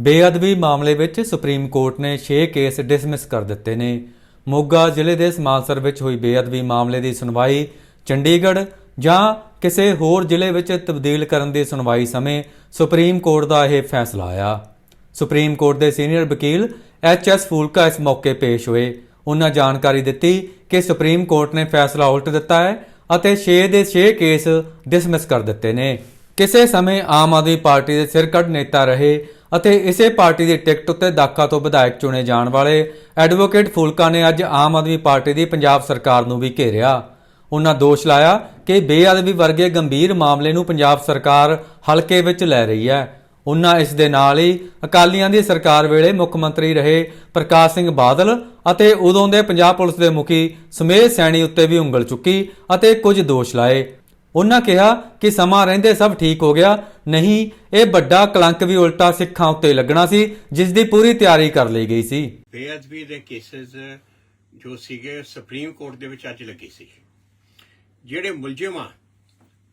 ਬੇਅਦਬੀ ਮਾਮਲੇ ਵਿੱਚ ਸੁਪਰੀਮ ਕੋਰਟ ਨੇ 6 ਕੇਸ ਡਿਸਮਿਸ ਕਰ ਦਿੱਤੇ ਨੇ। ਮੋਗਾ ਜ਼ਿਲ੍ਹੇ ਦੇ ਸਮਾਲਸਰ ਵਿੱਚ ਹੋਈ ਬੇਅਦਬੀ ਮਾਮਲੇ ਦੀ ਸੁਣਵਾਈ ਚੰਡੀਗੜ੍ਹ ਜਾਂ ਕਿਸੇ ਹੋਰ ਜ਼ਿਲ੍ਹੇ ਵਿੱਚ ਤਬਦੀਲ ਕਰਨ ਦੀ ਸੁਣਵਾਈ ਸਮੇਂ ਸੁਪਰੀਮ ਕੋਰਟ ਦਾ ਇਹ ਫੈਸਲਾ ਆਇਆ। ਸੁਪਰੀਮ ਕੋਰਟ ਦੇ ਸੀਨੀਅਰ ਵਕੀਲ ਐਚ ਐਸ ਫੂਲਕਾ ਇਸ ਮੌਕੇ ਪੇਸ਼ ਹੋਏ। ਉਹਨਾਂ ਜਾਣਕਾਰੀ ਦਿੱਤੀ ਕਿ ਸੁਪਰੀਮ ਕੋਰਟ ਨੇ ਫੈਸਲਾ ਉਲਟ ਦਿੱਤਾ ਹੈ ਅਤੇ 6 ਦੇ 6 ਕੇਸ ਡਿਸਮਿਸ ਕਰ ਦਿੱਤੇ ਨੇ। ਕਿਸੇ ਸਮੇਂ ਆਮ ਆਦਮੀ ਪਾਰਟੀ ਦੇ ਸਿਰਕੱਢ ਨੇਤਾ ਰਹੇ ਅਤੇ ਇਸੇ ਪਾਰਟੀ ਦੀ ਟਿਕਟ ਉੱਤੇ ਦਾਖਾ ਤੋਂ ਵਿਧਾਇਕ ਚੁਣੇ ਜਾਣ ਵਾਲੇ ਐਡਵੋਕੇਟ ਫੂਲਕਾ ਨੇ ਅੱਜ ਆਮ ਆਦਮੀ ਪਾਰਟੀ ਦੀ ਪੰਜਾਬ ਸਰਕਾਰ ਨੂੰ ਵੀ ਘੇਰਿਆ। ਉਹਨਾਂ ਦੋਸ਼ ਲਾਇਆ ਕਿ ਬੇਅਦਬੀ ਵਰਗੇ ਗੰਭੀਰ ਮਾਮਲੇ ਨੂੰ ਪੰਜਾਬ ਸਰਕਾਰ ਹਲਕੇ ਵਿੱਚ ਲੈ ਰਹੀ ਹੈ। ਉਹਨਾਂ ਇਸ ਦੇ ਨਾਲ ਹੀ ਅਕਾਲੀਆਂ ਦੀ ਸਰਕਾਰ ਵੇਲੇ ਮੁੱਖ ਮੰਤਰੀ ਰਹੇ ਪ੍ਰਕਾਸ਼ ਸਿੰਘ ਬਾਦਲ ਅਤੇ ਉਦੋਂ ਦੇ ਪੰਜਾਬ ਪੁਲਿਸ ਦੇ ਮੁਖੀ ਸਮੇਧ ਸੈਣੀ ਉੱਤੇ ਵੀ ਉਂਗਲ ਚੁੱਕੀ ਅਤੇ ਕੁਝ ਦੋਸ਼ ਲਾਏ। ਉਹਨਾਂ ਕਿਹਾ ਕਿ ਸਮਾਂ ਰਹਿੰਦੇ ਸਭ ਠੀਕ ਹੋ ਗਿਆ। ਨਹੀਂ, ਇਹ ਵੱਡਾ ਕਲੰਕ ਵੀ ਉਲਟਾ ਸਿੱਖਾਂ ਉੱਤੇ ਲੱਗਣਾ ਸੀ, ਜਿਸ ਦੀ ਪੂਰੀ ਤਿਆਰੀ ਕਰ ਲਈ ਗਈ ਸੀ। ਬੇਅਦਬੀ ਦੇ ਕੇਸਸ ਜੋ ਸੀਗੇ, ਸੁਪਰੀਮ ਕੋਰਟ ਦੇ ਵਿੱਚ ਅੱਜ ਲੱਗੇ ਸੀ। ਜਿਹੜੇ ਮੁਲਜ਼ਮ ਆ,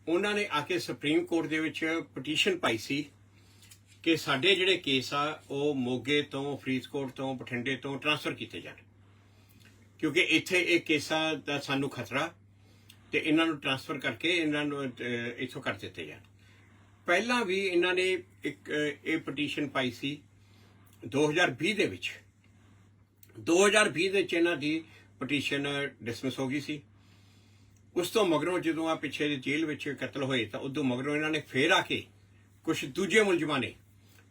ਉਹਨਾਂ ਨੇ ਆ ਕੇ ਸੁਪਰੀਮ ਕੋਰਟ ਦੇ ਵਿੱਚ ਪਟੀਸ਼ਨ ਪਾਈ ਸੀ ਕਿ ਸਾਡੇ ਜਿਹੜੇ ਕੇਸ ਆ, ਉਹ ਮੋਗੇ ਤੋਂ, ਫਰੀਦਕੋਟ ਤੋਂ, ਬਠਿੰਡੇ ਤੋਂ ਟ੍ਰਾਂਸਫਰ ਕੀਤੇ ਜਾਣ। ਕਿਉਂਕਿ ਇੱਥੇ ਇਹ ਕੇਸਾਂ ਦਾ ਸਾਨੂੰ ਖਤਰਾ ਤੇ ਇਹਨਾਂ ਨੂੰ ਟ੍ਰਾਂਸਫਰ ਕਰਕੇ ਇਹਨਾਂ ਨੂੰ ਅਹ, ਇੱਥੋਂ ਕਰ ਦਿੱਤੇ ਜਾਣ। ਪਹਿਲਾਂ ਵੀ ਇਹਨਾਂ ਨੇ ਇੱਕ ਇਹ ਪਟੀਸ਼ਨ ਪਾਈ ਸੀ 2020 ਦੇ ਵਿੱਚ। 2020 ਦੇ ਵਿੱਚ ਇਹਨਾਂ ਦੀ ਪਟੀਸ਼ਨ ਡਿਸਮਿਸ ਹੋ ਗਈ ਸੀ। ਉਸ ਤੋਂ ਮਗਰੋਂ ਜਦੋਂ ਆ ਪਿੱਛੇ ਦੀ ਜੇਲ੍ਹ ਵਿੱਚ ਕਤਲ ਹੋਏ ਤਾਂ ਉਦੋਂ ਮਗਰੋਂ ਇਹਨਾਂ ਨੇ ਫੇਰ ਆ ਕੇ ਕੁਝ ਦੂਜੇ ਮੁਲਜ਼ਮਾਂ ਨੇ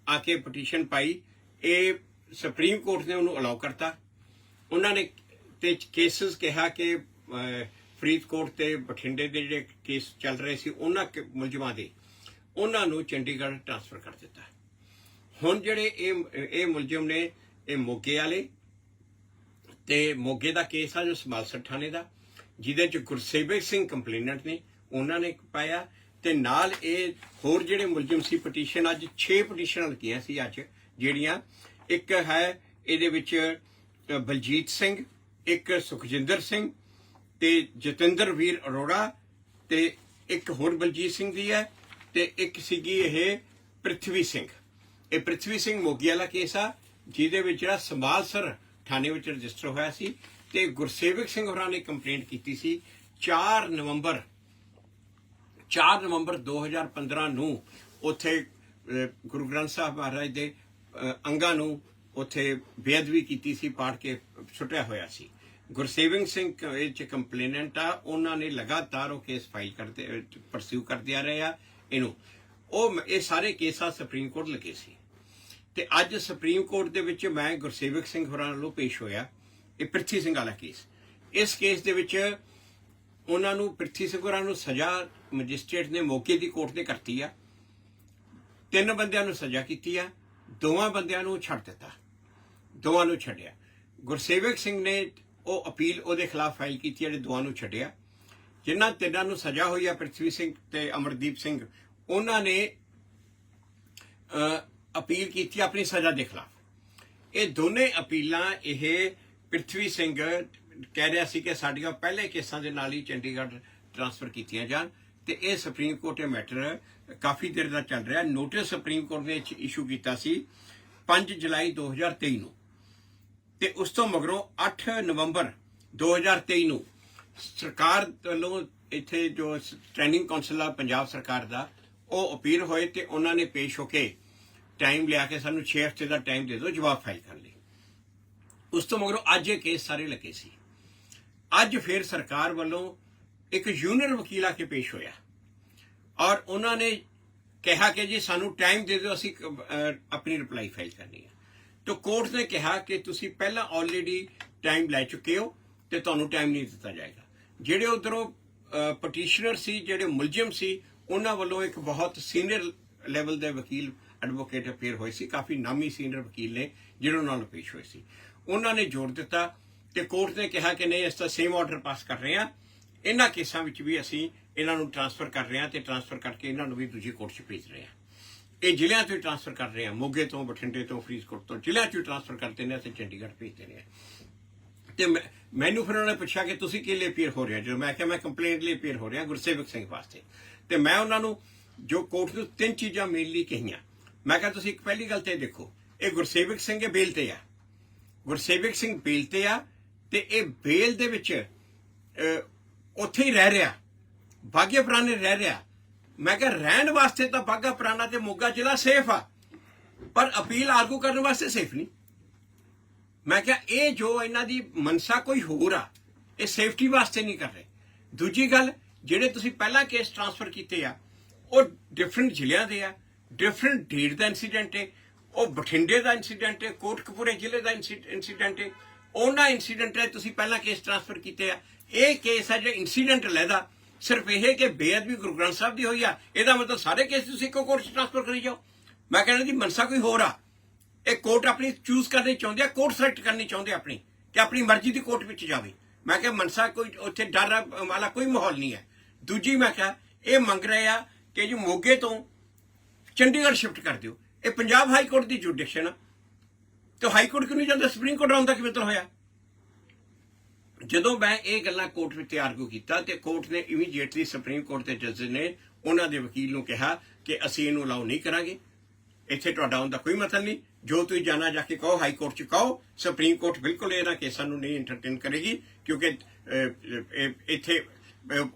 ਆ ਕੇ ਪਟੀਸ਼ਨ ਪਾਈ। ਇਹ ਸੁਪਰੀਮ ਕੋਰਟ ਨੇ ਉਹਨੂੰ ਅਲਾਉ ਕਰਤਾ। ਉਹਨਾਂ ਨੇ ਤੇ ਕੇਸਸ ਕਿਹਾ ਕਿ ਫਰੀਦਕੋਟ ਤੇ ਬਠਿੰਡੇ ਦੇ ਜਿਹੜੇ ਕੇਸ ਚੱਲ ਰਹੇ ਸੀ, ਉਹਨਾਂ ਮੁਲਜ਼ਮਾਂ ਦੇ, ਉਹਨਾਂ ਨੂੰ ਚੰਡੀਗੜ੍ਹ ਟ੍ਰਾਂਸਫਰ ਕਰ ਦਿੱਤਾ। ਹੁਣ ਜਿਹੜੇ ਇਹ ਇਹ ਮੁਲਜ਼ਮ ਨੇ, ਇਹ ਮੋਗੇ ਵਾਲੇ, ਤੇ ਮੋਗੇ ਦਾ ਕੇਸ ਆ ਜੋ ਸਮਾਲਸਰ ਥਾਣੇ ਦਾ, ਜਿਹਦੇ ਚ ਗੁਰਸੇਵਕ ਸਿੰਘ ਕੰਪਲੇਨੈਂਟ ਨੇ, ਉਹਨਾਂ ਨੇ ਪਾਇਆ, ਤੇ ਨਾਲ ਇਹ ਹੋਰ ਜਿਹੜੇ ਮੁਲਜ਼ਮ ਸੀ, ਪਟੀਸ਼ਨ ਅੱਜ 6 ਪਟੀਸ਼ਨਾਂ ਲੱਗੀਆਂ ਸੀ ਅੱਜ, ਜਿਹੜੀਆਂ ਇੱਕ ਹੈ ਇਹਦੇ ਵਿੱਚ ਬਲਜੀਤ ਸਿੰਘ, ਇੱਕ ਸੁਖਜਿੰਦਰ ਸਿੰਘ ਤੇ ਜਤਿੰਦਰ ਵੀਰ ਅਰੋੜਾ ਤੇ ਇੱਕ ਹੋਰ ਬਲਜੀਤ ਸਿੰਘ ਦੀ ਹੈ ਤੇ ਇੱਕ ਸੀਗੀ ਇਹ ਪ੍ਰਿਥਵੀ ਸਿੰਘ। ਇਹ ਪ੍ਰਿਥਵੀ ਸਿੰਘ ਮੋਗੀ ਵਾਲਾ ਕੇਸ ਆ, ਜਿਹਦੇ ਵਿੱਚ ਜਿਹੜਾ ਸੰਭਾਲਸਰ ਥਾਣੇ ਵਿੱਚ ਰਜਿਸਟਰ ਹੋਇਆ ਸੀ ਤੇ ਗੁਰਸੇਵਕ ਸਿੰਘ ਹੋਰਾਂ ਨੇ ਕੰਪਲੇਂਟ ਕੀਤੀ ਸੀ 4 ਨਵੰਬਰ 4 ਨਵੰਬਰ 2015 ਨੂੰ ਉੱਥੇ ਗੁਰੂ ਗ੍ਰੰਥ ਸਾਹਿਬ ਮਹਾਰਾਜ ਦੇ ਅੰਗਾਂ ਨੂੰ ਉੱਥੇ ਬੇਅਦਬੀ ਕੀਤੀ ਸੀ, ਪਾੜ ਕੇ ਸੁੱਟਿਆ ਹੋਇਆ ਸੀ। ਗੁਰਸੇਵਕ ਸਿੰਘ ਕ- ਕੰਪਲੇਨੈਂਟ ਆ, ਉਹਨਾਂ ਨੇ ਲਗਾਤਾਰ ਉਹ ਕੇਸ ਫਾਈਲ ਕਰਦੇ, ਪਰਸਿਊ ਕਰਦੇ ਆ ਰਹੇ ਆ ਇਹਨੂੰ। ਉਹ ਇਹ ਸਾਰੇ ਕੇਸਾਂ ਸੁਪਰੀਮ ਕੋਰਟ ਲੱਗੇ ਸੀ। ਤੇ ਅੱਜ ਸੁਪਰੀਮ ਕੋਰਟ ਦੇ ਵਿੱਚ ਮੈਂ ਗੁਰਸੇਵਕ ਸਿੰਘ ਹੋਰਾਂ ਵੱਲੋਂ ਪੇਸ਼ ਹੋਇਆ। ਇਹ ਪ੍ਰਿਥੀ ਸਿੰਘ ਵਾਲਾ ਕੇਸ। ਇਸ ਕੇਸ ਦੇ ਵਿੱਚ ਉਹਨਾਂ ਨੂੰ ਪ੍ਰਿਥੀ ਸਿੰਘ ਹੋਰਾਂ ਨੂੰ ਸਜ਼ਾ ਮੈਜਿਸਟ੍ਰੇਟ ਨੇ ਮੌਕੇ ਦੀ ਕੋਰਟ ਨੇ ਕਰਤੀ ਆ। ਤਿੰਨ ਬੰਦਿਆਂ ਨੂੰ ਸਜ਼ਾ ਕੀਤੀ ਆ। ਦੋਵਾਂ ਬੰਦਿਆਂ ਨੂੰ ਛੱਡ ਦਿੱਤਾ। ਦੋਵਾਂ ਨੂੰ ਛੱਡਿਆ। ਗੁਰਸੇਵਕ ਸਿੰਘ ਨੇ ਉਹ ਅਪੀਲ ਉਹਦੇ ਖਿਲਾਫ ਫਾਈਲ ਕੀਤੀ ਜਿਹੜੇ ਦੋਵਾਂ ਨੂੰ ਛੱਡਿਆ। ਜਿਨ੍ਹਾਂ ਤਿੰਨਾਂ ਨੂੰ ਸਜ਼ਾ ਹੋਈ ਆ ਪ੍ਰਿਥਵੀ ਸਿੰਘ ਤੇ ਅਮਰਦੀਪ ਸਿੰਘ, ਉਹਨਾਂ ਨੇ ਅਪੀਲ ਕੀਤੀ ਆਪਣੀ ਸਜ਼ਾ ਦੇ ਖਿਲਾਫ। ਇਹ ਦੋਨੇ ਅਪੀਲਾਂ, ਇਹ ਪ੍ਰਿਥਵੀ ਸਿੰਘ ਕਹਿ ਰਿਹਾ ਸੀ ਕਿ ਸਾਡੀਆਂ ਪਹਿਲੇ ਕੇਸਾਂ ਦੇ ਨਾਲ ਹੀ ਚੰਡੀਗੜ੍ਹ ਟ੍ਰਾਂਸਫਰ ਕੀਤੀਆਂ ਜਾਣ ਤੇ ਇਹ ਸੁਪਰੀਮ ਕੋਰਟ ਇਹ ਮੈਟਰ ਕਾਫੀ ਦੇਰ ਦਾ ਚੱਲ ਰਿਹਾ। ਨੋਟਿਸ ਸੁਪਰੀਮ ਕੋਰਟ ਨੇ ਇਸ਼ੂ ਕੀਤਾ ਸੀ 5 ਜੁਲਾਈ 2023 ਨੂੰ। ਤੇ ਉਸ ਤੋਂ ਮਗਰੋਂ 8 ਨਵੰਬਰ 2023 ਨੂੰ ਸਰਕਾਰ ਵੱਲੋਂ ਇੱਥੇ ਜੋ ਸਟੈਂਡਿੰਗ ਕੌਂਸਲ ਆ ਪੰਜਾਬ ਸਰਕਾਰ ਦਾ, ਉਹ ਅਪੀਲ ਹੋਏ ਤੇ ਉਹਨਾਂ ਨੇ ਪੇਸ਼ ਹੋ ਕੇ ਟਾਈਮ ਲਿਆ ਕੇ ਸਾਨੂੰ 6 ਹਫ਼ਤੇ ਦਾ ਟਾਈਮ ਦੇ ਦਿਓ, ਜਵਾਬ ਫਾਈਲ ਕਰਨ ਲਈ ਉਸ ਤੋਂ ਮਗਰੋਂ ਅੱਜ ਇਹ ਕੇਸ ਸਾਰੇ ਲੱਗੇ ਸੀ। ਅੱਜ ਫਿਰ ਸਰਕਾਰ ਵੱਲੋਂ ਇੱਕ ਯੂਨੀਅਨ ਵਕੀਲ ਆ ਕੇ ਪੇਸ਼ ਹੋਇਆ। ਔਰ ਉਹਨਾਂ ਨੇ ਕਿਹਾ ਕਿ ਜੀ ਸਾਨੂੰ ਟਾਈਮ ਦੇ ਦਿਓ, ਅਸੀਂ ਆਪਣੀ ਰਿਪਲਾਈ ਫਾਈਲ ਕਰਨੀ ਹੈ ਤਾਂ ਕੋਰਟ ਨੇ ਕਿਹਾ ਕਿ ਤੁਸੀਂ ਪਹਿਲਾਂ ਆਲਰੇਡੀ ਟਾਈਮ ਲੈ ਚੁੱਕੇ ਹੋ ਤੇ ਤੁਹਾਨੂੰ ਟਾਈਮ ਨਹੀਂ ਦਿੱਤਾ ਜਾਏਗਾ। ਜਿਹੜੇ ਉਧਰੋਂ ਪਟੀਸ਼ਨਰ ਸੀ, ਜਿਹੜੇ ਮੁਲਜ਼ਮ ਸੀ, ਉਹਨਾਂ ਵੱਲੋਂ ਇੱਕ ਬਹੁਤ ਸੀਨੀਅਰ ਲੈਵਲ ਦੇ ਵਕੀਲ ਐਡਵੋਕੇਟ ਅਪੀਅਰ ਹੋਏ ਸੀ। ਕਾਫੀ ਨਾਮੀ ਸੀਨੀਅਰ ਵਕੀਲ ਨੇ, ਜਿਹੜੇ ਉਹਨਾਂ ਨੂੰ ਪੇਸ਼ ਹੋਏ ਸੀ। ਉਹਨਾਂ ਨੇ ਜ਼ੋਰ ਦਿੱਤਾ ਤੇ ਕੋਰਟ ਨੇ ਕਿਹਾ ਕਿ ਨਹੀਂ, ਅਸੀਂ ਤਾਂ ਸੇਮ ਆਰਡਰ ਪਾਸ ਕਰ ਰਹੇ ਹਾਂ। ਇਹਨਾਂ ਕੇਸਾਂ ਵਿੱਚ ਵੀ ਅਸੀਂ ਇਹਨਾਂ ਨੂੰ ਟ੍ਰਾਂਸਫਰ ਕਰ ਰਹੇ ਹਾਂ ਤੇ ਟ੍ਰਾਂਸਫਰ ਕਰਕੇ ਇਹਨਾਂ ਨੂੰ ਵੀ ਦੂਜੀ ਕੋਰਟ 'ਚ ਭੇਜ ਰਹੇ ਹਾਂ। ਇਹ ਜ਼ਿਲ੍ਹਿਆਂ ਤੋਂ ਟ੍ਰਾਂਸਫਰ ਕਰ ਰਹੇ ਹਾਂ ਮੋਗੇ ਤੋਂ, ਬਠਿੰਡੇ ਤੋਂ, ਫਰੀਦਕੋਟ ਤੋਂ, ਜ਼ਿਲ੍ਹਿਆਂ 'ਚ ਟ੍ਰਾਂਸਫਰ ਕਰਦੇ ਨੇ, ਅਸੀਂ ਚੰਡੀਗੜ੍ਹ ਭੇਜਦੇ ਨੇ ਤੇ ਮੈਂ- ਮੈਨੂੰ ਫਿਰ ਉਹਨਾਂ ਨੇ ਪੁੱਛਿਆ ਕਿ ਤੁਸੀਂ ਕਿਹੜੇ ਅਪੀਅਰ ਹੋ ਰਹੇ ਹੋ? ਜਦੋਂ ਮੈਂ ਕਿਹਾ, ਮੈਂ ਕੰਪਲੇਂਟ ਲਈ ਅਪੀਅਰ ਹੋ ਰਿਹਾ ਗੁਰਸੇਵਕ ਸਿੰਘ ਵਾਸਤੇ। ਤੇ ਮੈਂ ਉਹਨਾਂ ਨੂੰ ਜੋ ਕੋਰਟ ਨੂੰ ਤਿੰਨ ਚੀਜ਼ਾਂ ਮੇਨ ਲਈ ਕਹੀਆਂ। ਮੈਂ ਕਿਹਾ, ਤੁਸੀਂ ਇੱਕ ਪਹਿਲੀ ਗੱਲ ਤੇ ਇਹ ਦੇਖੋ, ਇਹ ਗੁਰਸੇਵਕ ਸਿੰਘ ਇਹ ਬੇਲ ਤੇ ਆ। ਗੁਰਸੇਵਕ ਸਿੰਘ ਬੇਲ ਤੇ ਆ ਤੇ ਇਹ ਬੇਲ ਦੇ ਵਿੱਚ ਉੱਥੇ ਹੀ ਰਹਿ ਰਿਹਾ। ਬਾਗੇ ਪੁਰਾਣੇ ਰਹਿ ਰਿਹਾ। ਮੈਂ ਕਿਹਾ, ਰਹਿਣ ਵਾਸਤੇ ਤਾਂ ਬਾਗਾ ਪੁਰਾਣਾ ਤੇ ਮੋਗਾ ਜ਼ਿਲ੍ਹਾ ਸੇਫ ਆ। ਪਰ ਅਪੀਲ ਆਰਗੂ ਕਰਨ ਵਾਸਤੇ ਸੇਫ ਨਹੀਂ। ਮੈਂ ਕਿਹਾ, ਇਹ ਜੋ ਇਹਨਾਂ ਦੀ ਮਨਸਾ ਕੋਈ ਹੋਰ ਆ, ਇਹ ਸੇਫਟੀ ਵਾਸਤੇ ਨਹੀਂ ਕਰ ਰਹੇ। ਦੂਜੀ ਗੱਲ, ਜਿਹੜੇ ਤੁਸੀਂ ਪਹਿਲਾਂ ਕੇਸ ਟ੍ਰਾਂਸਫਰ ਕੀਤੇ ਆ, ਉਹ ਡਿਫਰੈਂਟ ਜ਼ਿਲ੍ਹਿਆਂ ਦੇ ਆ ਡਿਫਰੈਂਟ ਡੇਟ ਦਾ ਇਨਸੀਡੈਂਟ ਹੈ ਉਹ ਬਠਿੰਡੇ ਦਾ ਇਨਸੀਡੈਂਟ ਹੈ ਕੋਟਕਪੂਰੇ ਜ਼ਿਲ੍ਹੇ ਦਾ ਇਨਸੀਡੈਂਟ ਹੈ ਉਹਨਾਂ ਇਨਸੀਡੈਂਟ ਹੈ ਤੁਸੀਂ ਪਹਿਲਾਂ ਕੇਸ ਟ੍ਰਾਂਸਫਰ ਕੀਤੇ ਆ। ਇਹ ਕੇਸ ਹੈ ਜਿਹੜਾ ਇਨਸੀਡੈਂਟ ਲੈਦਾ ਸਿਰਫ ਇਹ ਕਿ ਬੇਅਦਬੀ ਗੁਰੂ ਗ੍ਰੰਥ ਸਾਹਿਬ ਦੀ ਹੋਈ ਆ। ਇਹਦਾ ਮਤਲਬ ਸਾਰੇ ਕੇਸ ਤੁਸੀਂ ਇੱਕੋ ਕੋਰਟ 'ਚ ਟ੍ਰਾਂਸਫਰ ਕਰੀ ਜਾਓ। ਮੈਂ ਕਹਿੰਦਾ ਜੀ, ਮਨਸਾ ਕੋਈ ਹੋਰ ਆ। ਇਹ ਕੋਰਟ ਆਪਣੀ ਚੂਜ਼ ਕਰਨੀ ਚਾਹੁੰਦੇ ਆ, ਕੋਰਟ ਸਿਲੈਕਟ ਕਰਨੀ ਚਾਹੁੰਦੇ ਆਪਣੀ, ਕਿ ਆਪਣੀ ਮਰਜ਼ੀ ਦੀ ਕੋਰਟ ਵਿੱਚ ਜਾਵੇ। ਮੈਂ ਕਿਹਾ ਮਨਸਾ ਕੋਈ ਉੱਥੇ ਡਰ ਵਾਲਾ ਕੋਈ ਮਾਹੌਲ ਨਹੀਂ ਹੈ। ਦੂਜੀ ਮੈਂ ਕਿਹਾ, ਇਹ ਮੰਗ ਰਹੇ ਆ ਕਿ ਜੀ ਮੋਗੇ ਤੋਂ ਚੰਡੀਗੜ੍ਹ ਸ਼ਿਫਟ ਕਰ ਦਿਓ। ਇਹ ਪੰਜਾਬ ਹਾਈ ਕੋਰਟ ਦੀ ਜੁਡੀਸ਼ਨ ਆ। ਤੇ ਹਾਈ ਕੋਰਟ ਕਿਉਂ ਨਹੀਂ ਜਾਂਦਾ? ਸੁਪਰੀਮ ਕੋਰਟ ਆਉਂਦਾ ਕਿਵੇਂ ਤਰ੍ਹਾਂ ਹੋਇਆ? ਜਦੋਂ ਮੈਂ ਇਹ ਗੱਲਾਂ ਕੋਰਟ ਵਿੱਚ ਆਰਗੂ ਕੀਤਾ ਤੇ ਕੋਰਟ ਨੇ ਇਮੀਡੀਏਟਲੀ ਸੁਪਰੀਮ ਕੋਰਟ ਦੇ ਜੱਜ ਨੇ ਉਹਨਾਂ ਦੇ ਵਕੀਲ ਨੂੰ ਕਿਹਾ ਕਿ ਅਸੀਂ ਇਹਨੂੰ ਅਲਾਉ ਨਹੀਂ ਕਰਾਂਗੇ। ਇੱਥੇ ਤੁਹਾਡਾ ਆਉਣ ਕੋਈ ਮਤਲਬ ਨਹੀਂ। ਜੋ ਤੁਸੀਂ ਜਾਣਾ ਜਾ ਕੇ ਕਹੋ ਹਾਈ ਕੋਰਟ ਚ ਕਹੋ ਸੁਪਰੀਮ ਕੋਰਟ ਬਿਲਕੁਲ ਇਹਨਾਂ ਕੇਸਾਂ ਨੂੰ ਨਹੀਂ ਐਂਟਰਟੇਨ ਕਰੇਗੀ ਕਿਉਂਕਿ ਇੱਥੇ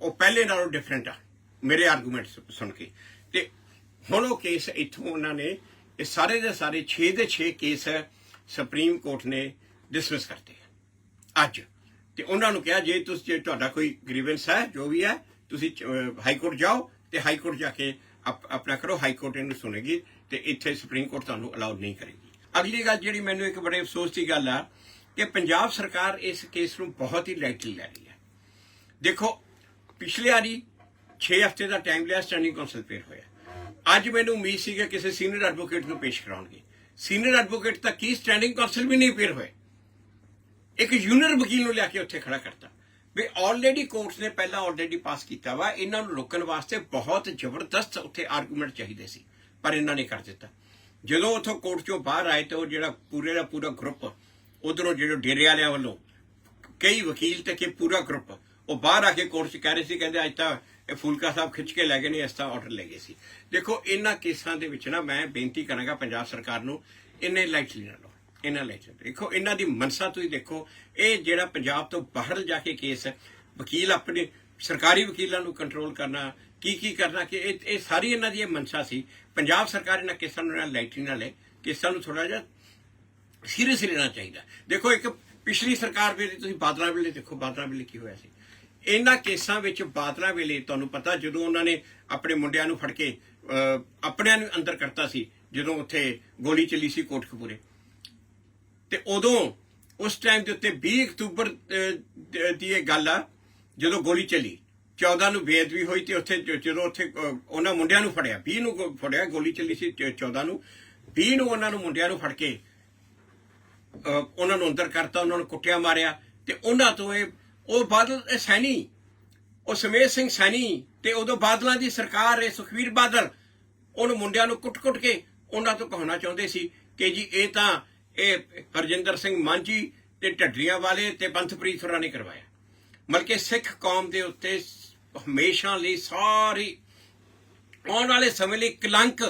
ਉਹ ਪਹਿਲੇ ਨਾਲੋਂ ਡਿਫਰੈਂਟ ਆ, ਮੇਰੇ ਆਰਗੂਮੈਂਟ ਸੁਣ ਕੇ। ਤੇ ਹੁਣ ਉਹ ਕੇਸ ਇੱਥੋਂ ਉਹਨਾਂ ਨੇ, ਇਹ ਸਾਰੇ ਦੇ ਸਾਰੇ 6 ਦੇ 6 ਕੇਸ ਸੁਪਰੀਮ ਕੋਰਟ ਨੇ ਡਿਸਮਿਸ ਕਰਤੇ ਅੱਜ। ਤੇ ਉਹਨਾਂ ਨੂੰ ਕਿਹਾ, ਜੇ ਤੁਸੀਂ, ਜੇ ਤੁਹਾਡਾ ਕੋਈ ਗ੍ਰੀਵੈਂਸ ਹੈ, ਜੋ ਵੀ ਹੈ, ਤੁਸੀਂ ਹਾਈ ਕੋਰਟ ਜਾਓ ਤੇ ਹਾਈ ਕੋਰਟ ਜਾ ਕੇ ਆਪਣਾ ਕਰੋ ਹਾਈ ਕੋਰਟ ਇਹਨੂੰ ਸੁਣੇਗੀ ਤੇ ਇੱਥੇ ਸੁਪਰੀਮ ਕੋਰਟ ਤੁਹਾਨੂੰ ਅਲਾਉ ਨਹੀਂ ਕਰੇਗੀ। ਅਗਲੀ ਗੱਲ ਜਿਹੜੀ ਮੈਨੂੰ ਇੱਕ ਬੜੇ ਅਫਸੋਸ ਦੀ ਗੱਲ ਆ ਕਿ ਪੰਜਾਬ ਸਰਕਾਰ ਇਸ ਕੇਸ ਨੂੰ ਬਹੁਤ ਹੀ ਲਾਈਟਲੀ ਲੈ ਰਹੀ ਹੈ। ਦੇਖੋ, ਪਿਛਲੇ ਵਾਰੀ 6 ਹਫ਼ਤੇ ਦਾ ਟਾਈਮ ਲਿਆ ਸਟੈਂਡਿੰਗ ਕੌਂਸਲ ਪੇਰ ਹੋਇਆ। ਅੱਜ ਮੈਨੂੰ ਉਮੀਦ ਸੀ ਕਿ ਕਿਸੇ ਸੀਨੀਅਰ ਐਡਵੋਕੇਟ ਨੂੰ ਪੇਸ਼ ਕਰਾਉਣਗੇ। ਸੀਨੀਅਰ ਐਡਵੋਕੇਟ ਤਾਂ ਕੀ ਸਟੈਂਡਿੰਗ ਕੌਂਸਲ ਵੀ ਨਹੀਂ ਪੇਸ਼ ਹੋਏ। ਇੱਕ ਜੂਨੀਅਰ ਵਕੀਲ ਨੂੰ ਲਿਆ ਕੇ ਉੱਥੇ ਖੜਾ ਕਰਤਾ। ਵੀ ਆਲਰੇਡੀ ਕੋਰਟਸ ਨੇ ਪਹਿਲਾਂ ਆਲਰੇਡੀ ਪਾਸ ਕੀਤਾ ਵਾ, ਇਹਨਾਂ ਨੂੰ ਰੋਕਣ ਵਾਸਤੇ ਬਹੁਤ ਜ਼ਬਰਦਸਤ ਉੱਥੇ ਆਰਗੂਮੈਂਟ ਚਾਹੀਦੇ ਸੀ, ਪਰ ਇਹਨਾਂ ਨੇ ਕਰ ਦਿੱਤਾ। ਜਦੋਂ ਉੱਥੋਂ ਕੋਰਟ ਚੋਂ ਬਾਹਰ ਆਏ ਤੇ ਉਹ ਜਿਹੜਾ ਪੂਰੇ ਦਾ ਪੂਰਾ ਗਰੁੱਪ ਉਧਰੋਂ ਜਿਹੜੇ ਡੇਰੇ ਵਾਲਿਆਂ ਵੱਲੋਂ ਕਈ ਵਕੀਲ ਤੇ ਕਿ ਪੂਰਾ ਗਰੁੱਪ ਉਹ ਬਾਹਰ ਆ ਕੇ ਕੋਰਟ 'ਚ ਕਹਿ ਰਹੇ ਸੀ, ਕਹਿੰਦੇ ਅੱਜ ਤਾਂ ਇਹ ਫੂਲਕਾ ਸਾਹਿਬ ਖਿੱਚ ਕੇ ਲੈ ਗਏ ਨੇ, ਇਸ ਤਰ੍ਹਾਂ ਆਰਡਰ ਲੈ ਗਏ ਸੀ। ਦੇਖੋ, ਇਹਨਾਂ ਕੇਸਾਂ ਦੇ ਵਿੱਚ ਨਾ ਮੈਂ ਬੇਨਤੀ ਕਰਾਂਗਾ ਪੰਜਾਬ ਸਰਕਾਰ ਨੂੰ ਇਹਨੇ ਲਾਈਟਲੀ ਨਾ ਇਹਨਾਂ ਲੈ ਲਾਈਟਲੀ ਦੇਖੋ, ਇਹਨਾਂ ਦੀ ਮਨਸਾ ਤੁਸੀਂ ਦੇਖੋ, ਇਹ ਜਿਹੜਾ ਪੰਜਾਬ ਤੋਂ ਬਾਹਰ ਜਾ ਕੇ ਕੇਸ ਵਕੀਲ ਆਪਣੇ ਸਰਕਾਰੀ ਵਕੀਲਾਂ ਨੂੰ ਕੰਟਰੋਲ ਕਰਨਾ, ਕੀ ਕੀ ਕਰਨਾ, ਕਿ ਇਹ ਇਹ ਸਾਰੀ ਇਹਨਾਂ ਦੀ ਇਹ ਮਨਸਾ ਸੀ। ਪੰਜਾਬ ਸਰਕਾਰ ਇਹਨਾਂ ਕੇਸਾਂ ਨੂੰ ਲਾਈਟਰੀ ਨਾਲ ਲੈ, ਕੇਸਾਂ ਨੂੰ ਥੋੜਾ ਜਿਹਾ ਸੀਰੀਅਸ ਲੈਣਾ ਚਾਹੀਦਾ। ਦੇਖੋ, ਇੱਕ ਪਿਛਲੀ ਸਰਕਾਰ ਵੇਲੇ, ਤੁਸੀਂ ਬਾਦਲਾਂ ਵੇਲੇ ਦੇਖੋ, ਬਾਦਲਾਂ ਵੇਲੇ ਕੀ ਹੋਇਆ ਸੀ? ਇਹਨਾਂ ਕੇਸਾਂ ਵਿੱਚ ਬਾਦਲਾਂ ਵੇਲੇ ਤੁਹਾਨੂੰ ਪਤਾ, ਜਦੋਂ ਉਹਨਾਂ ਨੇ ਆਪਣੇ ਮੁੰਡਿਆਂ ਨੂੰ ਫੜ ਕੇ ਆਪਣਿਆਂ ਨੂੰ ਅੰਦਰ ਕਰਤਾ ਸੀ, ਜਦੋਂ ਉੱਥੇ ਗੋਲੀ ਚੱਲੀ ਸੀ ਕੋਟਕਪੂਰੇ। ਤੇ ਉਦੋਂ ਉਸ ਟਾਈਮ ਦੇ ਉੱਤੇ 20 ਅਕਤੂਬਰ ਦੀ ਇਹ ਗੱਲ ਆ, ਜਦੋਂ ਗੋਲੀ ਚੱਲੀ 14 ਨੂੰ ਬੇਦ ਵੀ ਹੋਈ ਤੇ ਉੱਥੇ ਜਦੋਂ ਉੱਥੇ ਉਹਨਾਂ ਮੁੰਡਿਆਂ ਨੂੰ ਫੜਿਆ 20 ਨੂੰ ਗੋ- ਫੜਿਆ, ਗੋਲੀ ਚੱਲੀ ਸੀ ਚ- 14 ਨੂੰ 20 ਨੂੰ ਉਹਨਾਂ ਨੂੰ ਮੁੰਡਿਆਂ ਨੂੰ ਫੜ ਕੇ ਉਹਨਾਂ ਨੂੰ ਅੰਦਰ ਕਰਤਾ, ਉਹਨਾਂ ਨੂੰ ਕੁੱਟਿਆ, ਮਾਰਿਆ, ਤੇ ਉਹਨਾਂ ਤੋਂ ਇਹ, ਉਹ ਬਾਦਲ, ਇਹ ਸੈਣੀ, ਉਹ ਸਮੇਤ ਸਿੰਘ ਸੈਣੀ ਤੇ ਉਦੋਂ ਬਾਦਲਾਂ ਦੀ ਸਰਕਾਰ, ਇਹ ਸੁਖਵੀਰ ਬਾਦਲ, ਉਹਨੂੰ ਮੁੰਡਿਆਂ ਨੂੰ ਕੁੱਟ-ਕੁੱਟ ਕੇ ਉਹਨਾਂ ਤੋਂ ਕਹਾਉਣਾ ਚਾਹੁੰਦੇ ਸੀ ਕਿ ਜੀ, ਇਹ ਤਾਂ ਇਹ ਹਰਜਿੰਦਰ ਸਿੰਘ ਮਾਂਝੀ ਤੇ ਢੱਡਰੀਆਂ ਵਾਲੇ ਤੇ ਪੰਥਪ੍ਰੀਤ ਹੋਰਾਂ ਨੇ ਕਰਵਾਇਆ। ਮਲਕੇ ਸਿੱਖ ਕੌਮ ਦੇ ਉੱਤੇ ਹਮੇਸ਼ਾ ਲਈ ਸਾਰੀ ਆਉਣ ਵਾਲੇ ਸਮੇਂ ਲਈ ਕਲੰਕ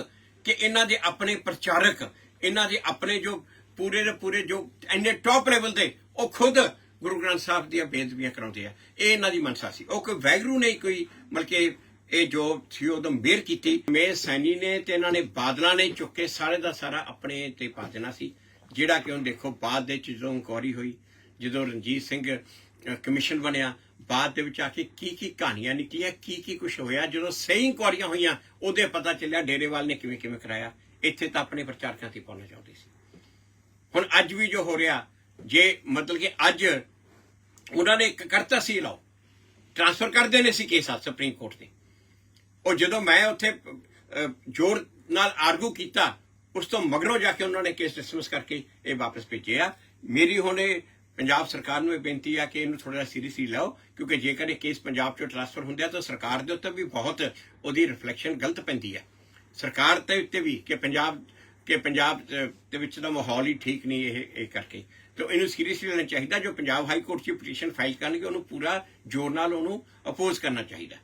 ਕਿ ਇਹਨਾਂ ਦੇ ਆਪਣੇ ਪ੍ਰਚਾਰਕ, ਇਹਨਾਂ ਦੇ ਆਪਣੇ ਜੋ ਪੂਰੇ ਦੇ ਪੂਰੇ ਜੋ ਇੰਨੇ ਟੌਪ ਲੈਵਲ ਦੇ, ਉਹ ਖੁਦ ਗੁਰੂ ਗ੍ਰੰਥ ਸਾਹਿਬ ਦੀਆਂ ਬੇਦਬੀਆਂ ਕਰਾਉਂਦੇ ਆ। ਇਹ ਇਹਨਾਂ ਦੀ ਮਨਸਾ ਸੀ। ਉਹ ਕੋਈ ਵੈਗਰੂ ਨੇ ਕੋਈ ਮਲਕੇ ਇਹ ਜੋ ਸੀ ਉਹਦੋਂ ਮੇਰ ਕੀਤੀ। ਮੇ ਸੈਨੀ ਨੇ ਤੇ ਇਹਨਾਂ ਨੇ ਬਾਦਲਾਂ ਨੇ ਚੁੱਕ ਕੇ ਸਾਰੇ ਦਾ ਸਾਰਾ ਆਪਣੇ ਤੇ ਪਾ ਦੇਣਾ ਸੀ। ਜਿਹੜਾ ਕਿ ਹੁਣ ਦੇਖੋ ਬਾਅਦ ਦੇ ਵਿੱਚ ਜਦੋਂ ਇਨਕੁਆਰੀ ਹੋਈ, ਜਦੋਂ ਰਣਜੀਤ ਸਿੰਘ ਕਮਿਸ਼ਨ ਬਣਿਆ, ਬਾਅਦ ਦੇ ਵਿੱਚ ਆ ਕੇ ਕੀ ਕੀ ਕਹਾਣੀਆਂ ਨਿਕਲੀਆਂ, ਕੀ ਕੀ ਕੁਝ ਹੋਇਆ, ਜਦੋਂ ਸਹੀ ਇਨਕੁਆਰੀਆਂ ਹੋਈਆਂ, ਉਹਦੇ ਪਤਾ ਚੱਲਿਆ ਡੇਰੇਵਾਲ ਨੇ ਕਿਵੇਂ ਕਿਵੇਂ ਕਰਾਇਆ। ਇੱਥੇ ਤਾਂ ਆਪਣੇ ਪ੍ਰਚਾਰਕਾਂ ਤੇ ਪਾਉਣਾ ਚਾਹੁੰਦੇ ਸੀ। ਹੁਣ ਅੱਜ ਵੀ ਜੋ ਹੋ ਰਿਹਾ, ਜੇ ਮਤਲਬ ਕਿ ਅੱਜ ਉਹਨਾਂ ਨੇ ਇੱਕ ਕਰਤਾ ਸੀ ਲਾਓ ਟ੍ਰਾਂਸਫਰ ਕਰ ਦੇਣੇ ਸੀ ਕੇਸ ਆ ਸੁਪਰੀਮ ਕੋਰਟ ਦੇ ਉਹ ਜਦੋਂ ਮੈਂ ਉੱਥੇ ਜ਼ੋਰ ਨਾਲ ਆਰਗੂ ਕੀਤਾ ਉਸ ਤੋਂ ਮਗਰੋਂ ਜਾ ਕੇ ਉਹਨਾਂ ਨੇ ਕੇਸ ਡਿਸਮਿਸ ਕਰਕੇ ਇਹ ਵਾਪਸ ਭੇਜਿਆ ਮੇਰੀ ਹੁਣ ਇਹ ਪੰਜਾਬ ਸਰਕਾਰ ਨੂੰ ਇਹ ਬੇਨਤੀ ਆ ਕਿ ਇਹਨੂੰ ਥੋੜਾ ਜਿਹਾ ਸੀਰੀਅਸਲੀ ਲਓ ਕਿਉਂਕਿ ਜੇਕਰ ਇਹ ਕੇਸ ਪੰਜਾਬ ਚੋਂ ਟ੍ਰਾਂਸਫਰ ਹੁੰਦੇ ਆ ਤਾਂ ਸਰਕਾਰ ਦੇ ਉੱਤੇ ਵੀ ਬਹੁਤ ਉਹਦੀ ਰਿਫਲੈਕਸ਼ਨ ਗਲਤ ਪੈਂਦੀ ਹੈ ਸਰਕਾਰ ਤੇ ਉੱਤੇ ਵੀ ਕਿ ਪੰਜਾਬ ਕਿ ਪੰਜਾਬ ਦੇ ਵਿੱਚ ਦਾ ਮਾਹੌਲ ਹੀ ਠੀਕ ਨਹੀਂ ਇਹ ਇਹ ਕਰਕੇ। ਤੇ ਇਹਨੂੰ ਸੀਰੀਅਸਲੀ ਲੈਣਾ ਚਾਹੀਦਾ, ਜੋ ਪੰਜਾਬ ਹਾਈ ਕੋਰਟ 'ਚ ਪਟੀਸ਼ਨ ਫਾਈਲ ਕਰਨਗੇ, ਉਹਨੂੰ ਪੂਰਾ ਜ਼ੋਰ ਨਾਲ ਉਹਨੂੰ ਅਪੋਜ਼ ਕਰਨਾ ਚਾਹੀਦਾ।